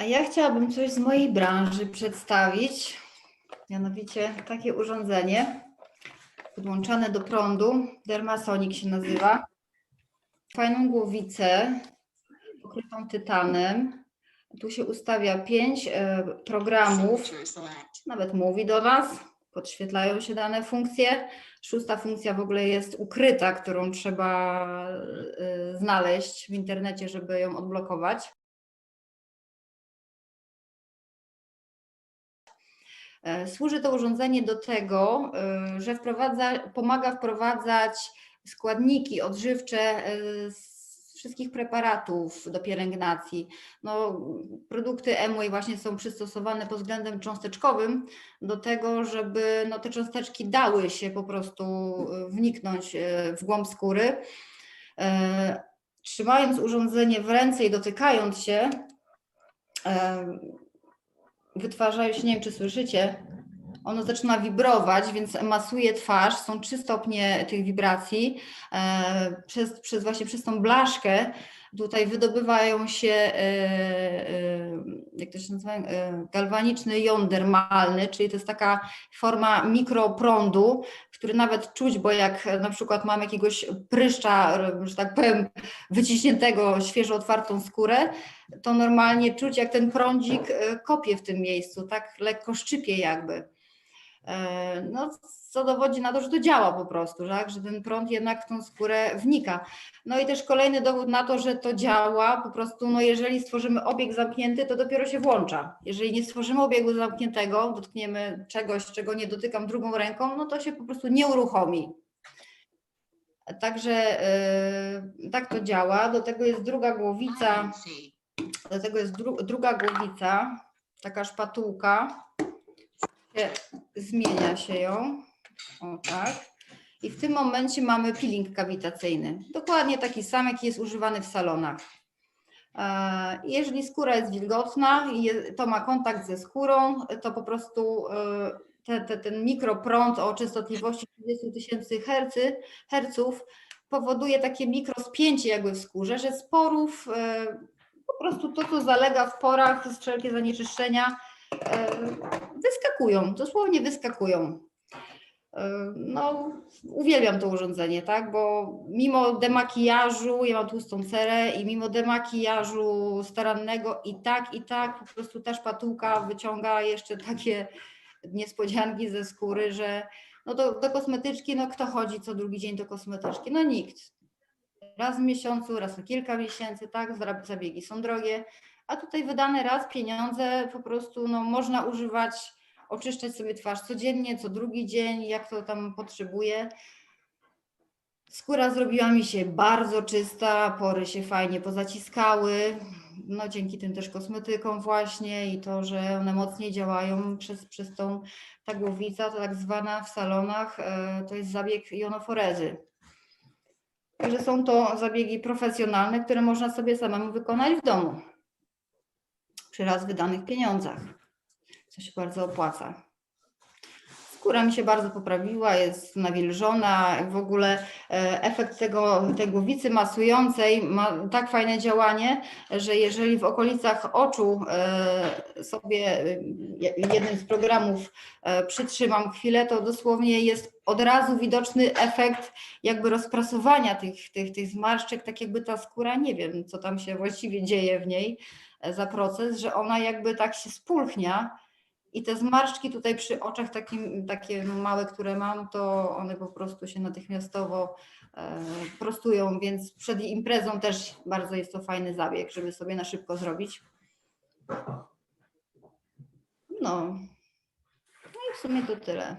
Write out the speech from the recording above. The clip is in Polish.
A ja chciałabym coś z mojej branży przedstawić, mianowicie takie urządzenie podłączane do prądu, Dermasonic się nazywa. Fajną głowicę pokrytą tytanem. Tu się ustawia pięć e, programów, nawet mówi do nas, podświetlają się dane funkcje. Szósta funkcja w ogóle jest ukryta, którą trzeba e, znaleźć w internecie, żeby ją odblokować. Służy to urządzenie do tego, e, że wprowadza, pomaga wprowadzać składniki odżywcze e, z wszystkich preparatów do pielęgnacji. No, produkty Emway właśnie są przystosowane pod względem cząsteczkowym do tego, żeby no, te cząsteczki dały się po prostu e, wniknąć e, w głąb skóry. E, Trzymając urządzenie w ręce i dotykając się, e, wytwarzają się, nie wiem czy słyszycie, ono zaczyna wibrować, więc masuje twarz, są trzy stopnie tych wibracji. E, przez, przez właśnie przez tą blaszkę tutaj wydobywają się, e, e, jak to się nazywa, galwaniczny jon dermalny, czyli to jest taka forma mikroprądu, który nawet czuć, bo jak na przykład mam jakiegoś pryszcza, że tak powiem, wyciśniętego, świeżo otwartą skórę, to normalnie czuć, jak ten prądzik kopie w tym miejscu, tak lekko szczypie jakby. E, No, co dowodzi na to, że to działa po prostu, tak? że ten prąd jednak w tą skórę wnika. No i też kolejny dowód na to, że to działa, po prostu, no jeżeli stworzymy obieg zamknięty, to dopiero się włącza. Jeżeli nie stworzymy obiegu zamkniętego, dotkniemy czegoś, czego nie dotykam drugą ręką, no to się po prostu nie uruchomi. Także e, tak to działa. Do tego jest druga głowica. Do tego jest dru druga głowica, taka szpatułka. Się, zmienia się ją. O tak. I w tym momencie mamy peeling kawitacyjny. Dokładnie taki sam, jaki jest używany w salonach. E, Jeżeli skóra jest wilgotna i to ma kontakt ze skórą, to po prostu e, te, te, ten mikroprąd o częstotliwości 30 tysięcy herców powoduje takie mikrospięcie jakby w skórze, że z porów e, po prostu to, co zalega w porach, wszelkie zanieczyszczenia e, wyskakują, dosłownie wyskakują. No, uwielbiam to urządzenie, tak, bo mimo demakijażu, ja mam tłustą cerę i mimo demakijażu starannego i tak, i tak po prostu ta szpatułka wyciąga jeszcze takie niespodzianki ze skóry, że no do, do kosmetyczki, no kto chodzi co drugi dzień do kosmetyczki? No nikt raz w miesiącu, raz na kilka miesięcy, tak, zabiegi są drogie, a tutaj wydane raz pieniądze po prostu no, można używać, oczyszczać sobie twarz codziennie, co drugi dzień, jak to tam potrzebuje. Skóra zrobiła mi się bardzo czysta, pory się fajnie pozaciskały, no dzięki tym też kosmetykom właśnie i to, że one mocniej działają przez, przez tą, ta głowica, to tak zwana w salonach, e, to jest zabieg jonoforezy. Także są to zabiegi profesjonalne, które można sobie samemu wykonać w domu przy raz wydanych pieniądzach, co się bardzo opłaca. Skóra mi się bardzo poprawiła, jest nawilżona. W ogóle e, efekt tego, tej głowicy masującej ma tak fajne działanie, że jeżeli w okolicach oczu e, sobie e, jednym z programów przytrzymam chwilę, to dosłownie jest od razu widoczny efekt jakby rozprasowania tych, tych, tych zmarszczek, tak jakby ta skóra, nie wiem, co tam się właściwie dzieje w niej za proces, że ona jakby tak się spulchnia i te zmarszczki tutaj przy oczach takim, takie małe, które mam, to one po prostu się natychmiastowo e, prostują, więc przed imprezą też bardzo jest to fajny zabieg, żeby sobie na szybko zrobić. No, no i w sumie to tyle.